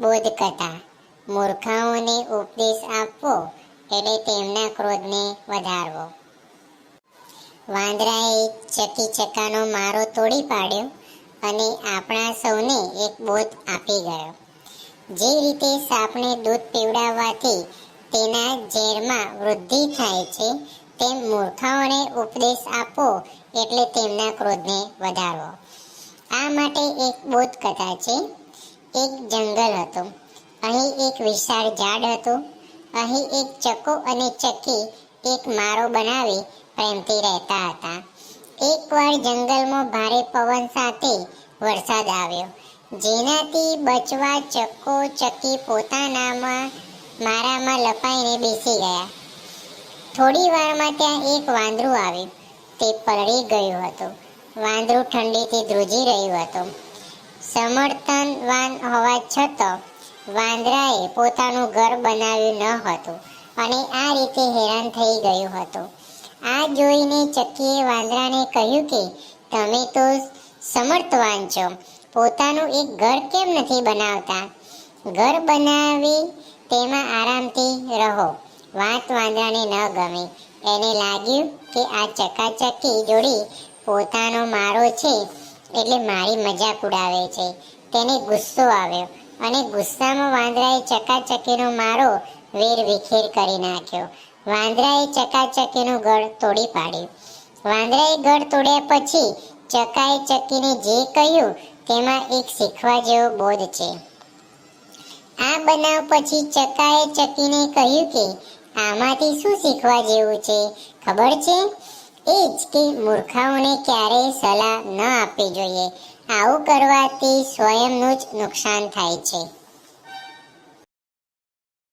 બોધ કથા મૂર્ખાઓને ઉપદેશ આપવો એટલે તેમના ક્રોધને વધારવો. વાંદરાએ ચકી ચકાનો મારો તોડી પાડ્યો અને આપણા સૌને એક બોધ આપી ગયો. જે રીતે સાપને દૂધ પીવડાવવાથી તેના ઝેરમાં વૃદ્ધિ થાય છે, તેમ મૂર્ખાઓને ઉપદેશ આપવો એટલે તેમના ક્રોધને વધારવો. આ માટે એક બોધ કથા છે. એક જંગલ હતું. અહીં એક વિશાળ ઝાડ હતું. અહીં એક ચકો અને ચકી એક મારો બનાવી પ્રેમથી રહેતા હતા. એકવાર જંગલમાં ભારે પવન સાથે વરસાદ આવ્યો. જેનાથી બચવા ચકો, ચકી પોતાનામાં, મારામાં લપાઈને બેસી ગયા. થોડી વારમાં ત્યાં એક વાંદરું આવ્યું. તે પલળી ગયું હતું. વાંદરું ઠંડીથી ધ્રુજી રહ્યું હતું. સમર્થનવાન હોવા છતાં વાંદરાએ પોતાનું ઘર બનાવ્યું ન હતું અને આ રીતે હેરાન થઈ ગયું હતું. આ જોઈને ચક્કીએ વાંદરાને કહ્યું કે, તમે તો સમર્થવાન છો. પોતાનું એક ઘર કેમ નથી બનાવતા? ઘર બનાવી તેમાં આરામથી રહો. વાત વાંદરાને ન ગમી. એને લાગ્યું કે આ ચકાચકી જોડી પોતાનો મારો છે. એટલે મારી મજાક ઉડાવે છે. તેને ગુસ્સો આવ્યો અને ગુસ્સામાં વાંદરાએ ચકાચકીનો મારો વેર વિખેર કરી નાખ્યો. વાંદરાએ ચકાચકીનું ગળ તોડી પાડ્યું. વાંદરાએ ગળ તોડ્યા પછી ચકાએ ચકીને જે કહ્યું તેમાં એક શીખવા જેવો બોધ છે. આ બનાવ પછી ચકાએ ચકીને કહ્યું કે, આમાંથી શું શીખવા જેવું છે? ખબર છે? એ જ કે મૂર્ખાઓને ક્યારેય સલાહ ન આપવી જોઈએ. આવું કરવાથી સ્વયંનું જ નુકસાન થાય છે.